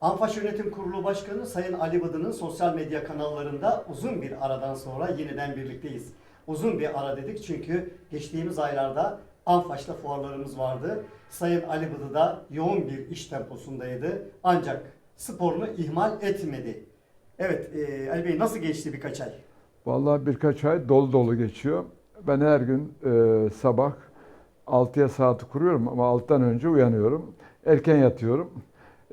Anfaş Yönetim Kurulu Başkanı Sayın Ali Bıdı'nın sosyal medya kanallarında uzun bir aradan sonra yeniden birlikteyiz. Uzun bir ara dedik çünkü geçtiğimiz aylarda Anfaş'ta fuarlarımız vardı. Sayın Ali Bıdı da yoğun bir iş temposundaydı. Ancak sporunu ihmal etmedi. Evet e, Ali Bey nasıl geçti birkaç ay? Vallahi birkaç ay dolu dolu geçiyor. Ben her gün e, sabah 6'ya saati kuruyorum ama 6'dan önce uyanıyorum. Erken yatıyorum.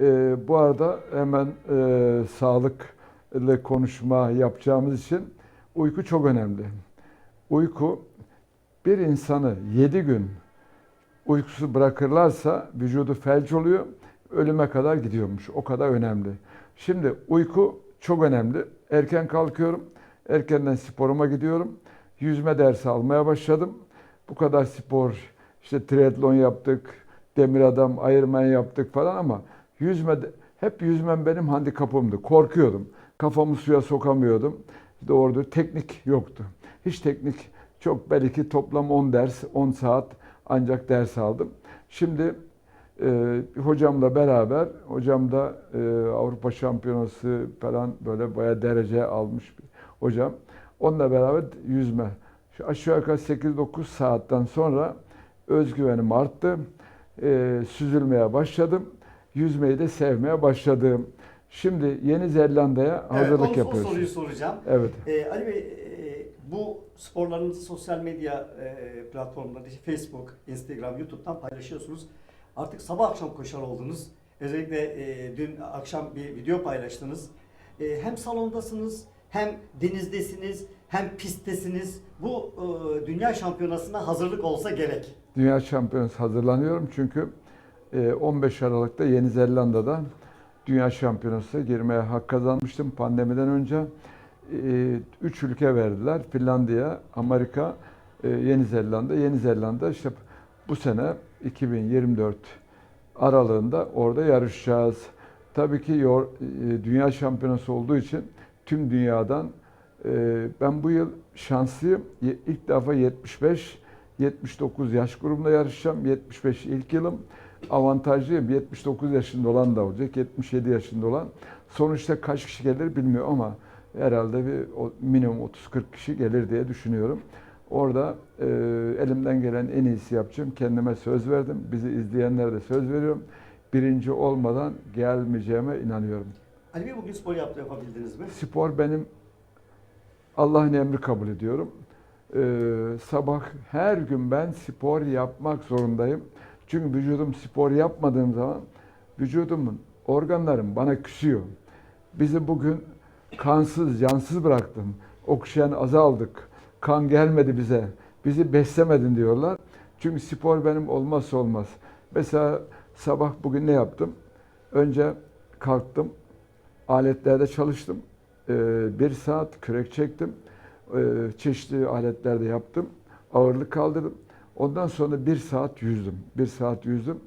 E, bu arada hemen e, sağlıklı konuşma yapacağımız için uyku çok önemli. Uyku bir insanı 7 gün uykusuz bırakırlarsa vücudu felç oluyor, ölüme kadar gidiyormuş. O kadar önemli. Şimdi uyku çok önemli. Erken kalkıyorum. Erkenden sporuma gidiyorum. Yüzme dersi almaya başladım. Bu kadar spor, işte triatlon yaptık, demir adam, Ironman yaptık falan ama yüzme, hep yüzmem benim handikapımdı. Korkuyordum. Kafamı suya sokamıyordum. Doğrudur. Teknik yoktu. Hiç teknik çok belki toplam 10 ders, 10 saat ancak ders aldım. Şimdi e, hocamla beraber, hocam da e, Avrupa Şampiyonası falan böyle bayağı derece almış bir hocam. Onunla beraber yüzme. Şu aşağı yukarı 8-9 saatten sonra özgüvenim arttı. E, süzülmeye başladım. Yüzmeyi de sevmeye başladım. Şimdi Yeni Zelanda'ya hazırlık evet, o, o yapıyoruz. soruyu soracağım. Evet. Ee, Ali Bey, e, bu sporların sosyal medya e, platformlarında, işte Facebook, Instagram, YouTube'dan paylaşıyorsunuz. Artık sabah akşam koşar oldunuz. Özellikle e, dün akşam bir video paylaştınız. E, hem salondasınız, hem denizdesiniz, hem pisttesiniz. Bu e, dünya şampiyonasına hazırlık olsa gerek. Dünya Şampiyonası hazırlanıyorum çünkü 15 Aralık'ta Yeni Zelanda'da Dünya Şampiyonası girmeye hak kazanmıştım pandemiden önce. E, Üç ülke verdiler. Finlandiya, Amerika, e, Yeni Zelanda. Yeni Zelanda işte bu sene 2024 aralığında orada yarışacağız. Tabii ki e, Dünya Şampiyonası olduğu için tüm dünyadan e, ben bu yıl şanslıyım. İlk defa 75 79 yaş grubunda yarışacağım. 75 ilk yılım. Avantajlıyım. 79 yaşında olan da olacak. 77 yaşında olan. Sonuçta kaç kişi gelir bilmiyorum ama herhalde bir minimum 30-40 kişi gelir diye düşünüyorum. Orada e, elimden gelen en iyisi yapacağım. Kendime söz verdim. Bizi izleyenlere de söz veriyorum. Birinci olmadan gelmeyeceğime inanıyorum. Ali Bey bugün spor yaptı yapabildiniz mi? Spor benim Allah'ın emri kabul ediyorum. Ee, sabah her gün ben spor yapmak zorundayım. Çünkü vücudum spor yapmadığım zaman vücudumun organlarım bana küsüyor. Bizi bugün kansız, cansız bıraktın. Oksijen azaldık. Kan gelmedi bize. Bizi beslemedin diyorlar. Çünkü spor benim olmazsa olmaz. Mesela sabah bugün ne yaptım? Önce kalktım. Aletlerde çalıştım. Ee, bir saat kürek çektim. Ee, çeşitli aletlerde yaptım. Ağırlık kaldırdım. Ondan sonra bir saat yüzdüm. Bir saat yüzdüm.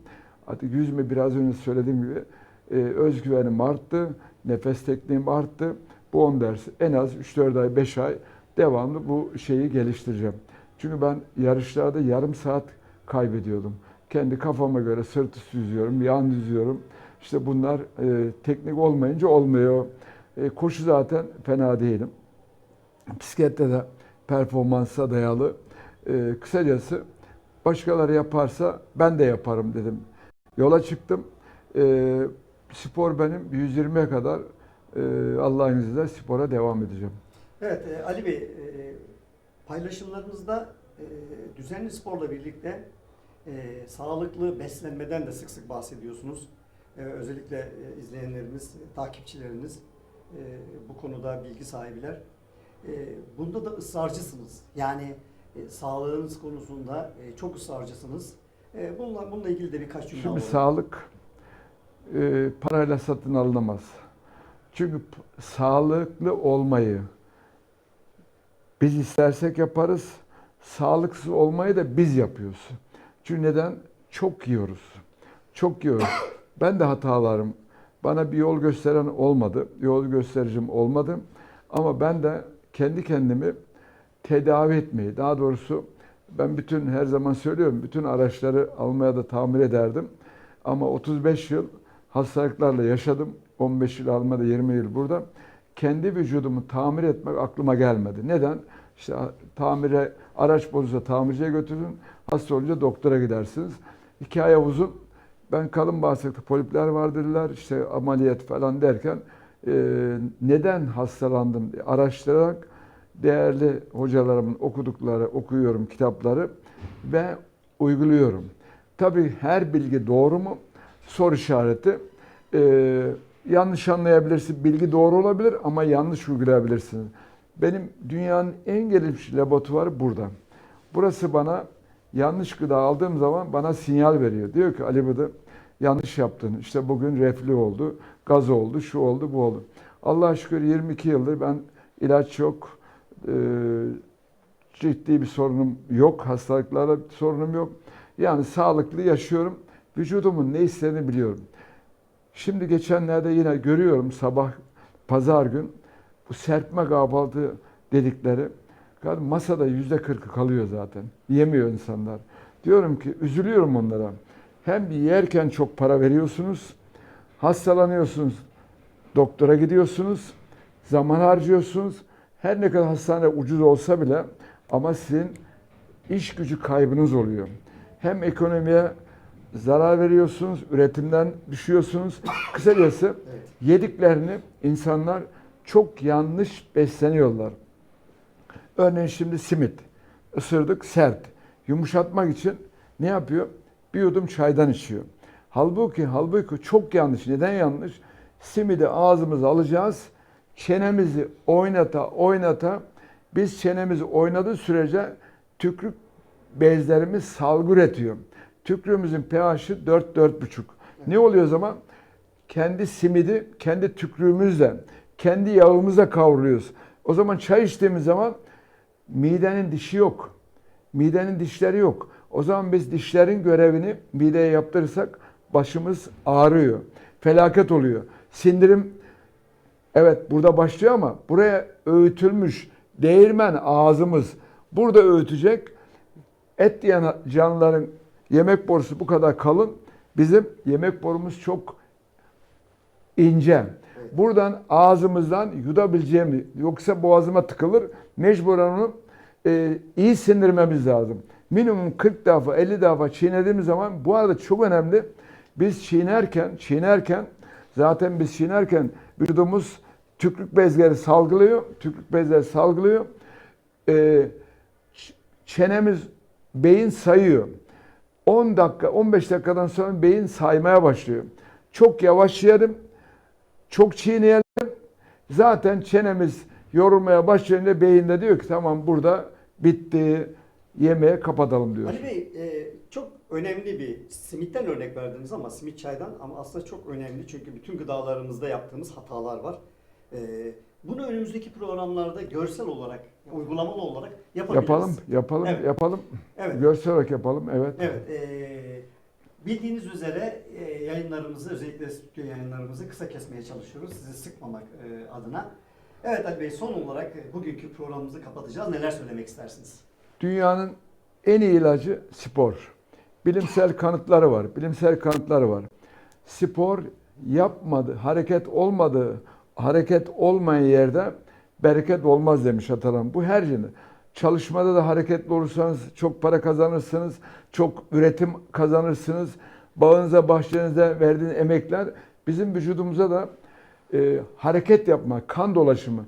Artık yüzme biraz önce söylediğim gibi e, özgüvenim arttı. Nefes tekniğim arttı. Bu 10 ders en az 3-4 ay, 5 ay devamlı bu şeyi geliştireceğim. Çünkü ben yarışlarda yarım saat kaybediyordum. Kendi kafama göre sırt üstü yüzüyorum, yan yüzüyorum. İşte bunlar e, teknik olmayınca olmuyor. E, koşu zaten fena değilim. Bisiklette de performansa dayalı. E, kısacası başkaları yaparsa ben de yaparım dedim. Yola çıktım. E, spor benim 120'ye kadar e, Allah'ın izniyle spora devam edeceğim. Evet e, Ali Bey, e, paylaşımlarınızda e, düzenli sporla birlikte e, sağlıklı beslenmeden de sık sık bahsediyorsunuz. E, özellikle e, izleyenlerimiz, takipçileriniz e, bu konuda bilgi sahibiler. E, bunda da ısrarcısınız. Yani e, sağlığınız konusunda e, çok ısrarcısınız. E, bununla, bununla ilgili de birkaç cümle Şimdi alalım. sağlık e, parayla satın alınamaz. Çünkü sağlıklı olmayı biz istersek yaparız. Sağlıksız olmayı da biz yapıyoruz. Çünkü neden? Çok yiyoruz. Çok yiyoruz. Ben de hatalarım. Bana bir yol gösteren olmadı. Yol göstericim olmadı. Ama ben de kendi kendimi tedavi etmeyi, daha doğrusu ben bütün her zaman söylüyorum, bütün araçları almaya da tamir ederdim. Ama 35 yıl hastalıklarla yaşadım. 15 yıl almada 20 yıl burada. Kendi vücudumu tamir etmek aklıma gelmedi. Neden? İşte tamire araç bozulsa tamirciye götürün. Hasta olunca doktora gidersiniz. Hikaye uzun. Ben kalın bağırsakta polipler var dediler. İşte ameliyat falan derken e, neden hastalandım diye araştırarak değerli hocalarımın okudukları, okuyorum kitapları ve uyguluyorum. Tabii her bilgi doğru mu? Soru işareti. Ee, yanlış anlayabilirsin, bilgi doğru olabilir ama yanlış uygulayabilirsin. Benim dünyanın en gelişmiş laboratuvarı burada. Burası bana yanlış gıda aldığım zaman bana sinyal veriyor. Diyor ki Ali Bıdı yanlış yaptın. İşte bugün reflü oldu, gaz oldu, şu oldu, bu oldu. Allah'a şükür 22 yıldır ben ilaç yok, e, ciddi bir sorunum yok, hastalıklarla bir sorunum yok. Yani sağlıklı yaşıyorum. Vücudumun ne istediğini biliyorum. Şimdi geçenlerde yine görüyorum sabah pazar gün bu serpme kahvaltı dedikleri masada yüzde kırkı kalıyor zaten. Yemiyor insanlar. Diyorum ki üzülüyorum onlara. Hem yerken çok para veriyorsunuz, hastalanıyorsunuz, doktora gidiyorsunuz, zaman harcıyorsunuz. Her ne kadar hastane ucuz olsa bile ama sizin iş gücü kaybınız oluyor. Hem ekonomiye zarar veriyorsunuz, üretimden düşüyorsunuz. Kısacası yediklerini insanlar çok yanlış besleniyorlar. Örneğin şimdi simit. Isırdık sert. Yumuşatmak için ne yapıyor? Bir yudum çaydan içiyor. Halbuki halbuki çok yanlış. Neden yanlış? Simidi ağzımıza alacağız. Çenemizi oynata oynata biz çenemizi oynadığı sürece tükrük bezlerimiz salgı üretiyor. Tükrüğümüzün pH'i 4 4,5. Ne oluyor o zaman? Kendi simidi kendi tükrüğümüzle, kendi yağımızla kavuruyoruz. O zaman çay içtiğimiz zaman midenin dişi yok. Midenin dişleri yok. O zaman biz dişlerin görevini mideye yaptırırsak başımız ağrıyor. Felaket oluyor. Sindirim evet burada başlıyor ama buraya öğütülmüş değirmen ağzımız burada öğütecek. Et yiyen canlıların yemek borusu bu kadar kalın. Bizim yemek borumuz çok ince. Buradan ağzımızdan yudabileceğimiz yoksa boğazıma tıkılır. Mecburen onu e, iyi sindirmemiz lazım. Minimum 40 defa 50 defa çiğnediğimiz zaman bu arada çok önemli. Biz çiğnerken çiğnerken zaten biz çiğnerken vücudumuz tükrük bezleri salgılıyor. Tükrük bezleri salgılıyor. E, çenemiz beyin sayıyor. 10 dakika 15 dakikadan sonra beyin saymaya başlıyor. Çok yavaş yerim. Çok çiğneyelim. Zaten çenemiz yorulmaya başlayınca beyinde diyor ki tamam burada bitti. Yemeğe kapatalım diyor. Ali Bey e, çok önemli bir simitten örnek verdiniz ama simit çaydan ama aslında çok önemli çünkü bütün gıdalarımızda yaptığımız hatalar var. E, bunu önümüzdeki programlarda görsel olarak, uygulamalı olarak yapabiliriz. Yapalım, yapalım, Evet. yapalım. Evet. Görsel olarak yapalım. Evet. Evet. e, bildiğiniz üzere e, yayınlarımızı özellikle stüdyo yayınlarımızı kısa kesmeye çalışıyoruz sizi sıkmamak e, adına. Evet Ali Bey son olarak e, bugünkü programımızı kapatacağız. Neler söylemek istersiniz? Dünyanın en iyi ilacı spor. Bilimsel kanıtları var. Bilimsel kanıtları var. Spor yapmadı, hareket olmadı, hareket olmayan yerde bereket olmaz demiş atalarım. Bu her yönde. Çalışmada da hareketli olursanız çok para kazanırsınız, çok üretim kazanırsınız. Bağınıza, bahçenize verdiğin emekler bizim vücudumuza da e, hareket yapma, kan dolaşımı,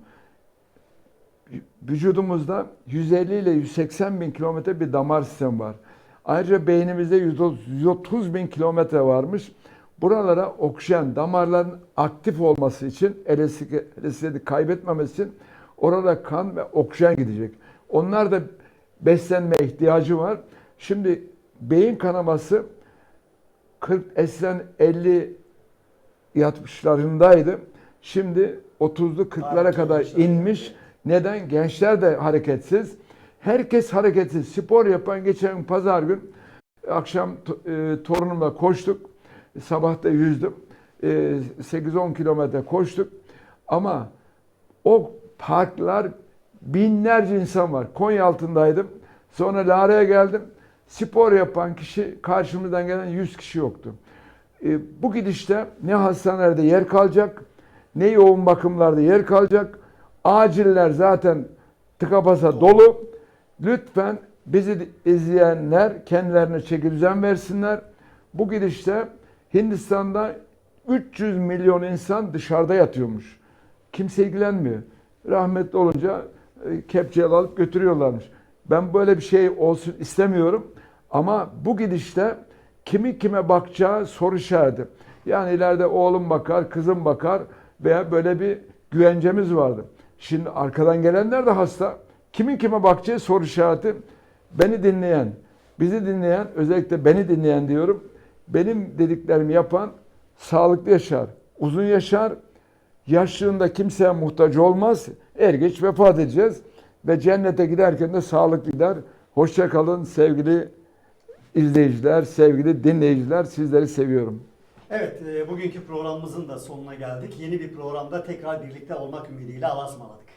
vücudumuzda 150 ile 180 bin kilometre bir damar sistemi var. Ayrıca beynimizde 130 bin kilometre varmış. Buralara oksijen, damarların aktif olması için, elastikiyeti kaybetmemesi için orada kan ve oksijen gidecek. Onlar da beslenme ihtiyacı var. Şimdi beyin kanaması 40 eskiden 50 60'larındaydı. Şimdi 30'lu 40'lara Artık kadar inmiş. Neden? Gençler de hareketsiz. Herkes hareketsiz. Spor yapan geçen pazar gün akşam e, torunumla koştuk. Sabah da yüzdüm. E, 8-10 kilometre koştuk. Ama o parklar binlerce insan var. Konya altındaydım. Sonra Lara'ya geldim. Spor yapan kişi karşımızdan gelen 100 kişi yoktu. E, bu gidişte ne hastanelerde yer kalacak, ne yoğun bakımlarda yer kalacak. Aciller zaten tıka basa dolu. Lütfen bizi izleyenler kendilerine çeki düzen versinler. Bu gidişte Hindistan'da 300 milyon insan dışarıda yatıyormuş. Kimse ilgilenmiyor. Rahmetli olunca e, kepçeyle alıp götürüyorlarmış. Ben böyle bir şey olsun istemiyorum. Ama bu gidişte kimi kime bakacağı soru işareti. Yani ileride oğlum bakar, kızım bakar veya böyle bir güvencemiz vardı. Şimdi arkadan gelenler de hasta. Kimin kime bakacağı soru işareti. Beni dinleyen, bizi dinleyen, özellikle beni dinleyen diyorum. Benim dediklerimi yapan sağlıklı yaşar, uzun yaşar, yaşlılığında kimseye muhtaç olmaz. Er geç vefat edeceğiz ve cennete giderken de sağlıklı gider. Hoşça kalın sevgili izleyiciler, sevgili dinleyiciler. Sizleri seviyorum. Evet, e, bugünkü programımızın da sonuna geldik. Yeni bir programda tekrar birlikte olmak ümidiyle Allah'a ısmarladık.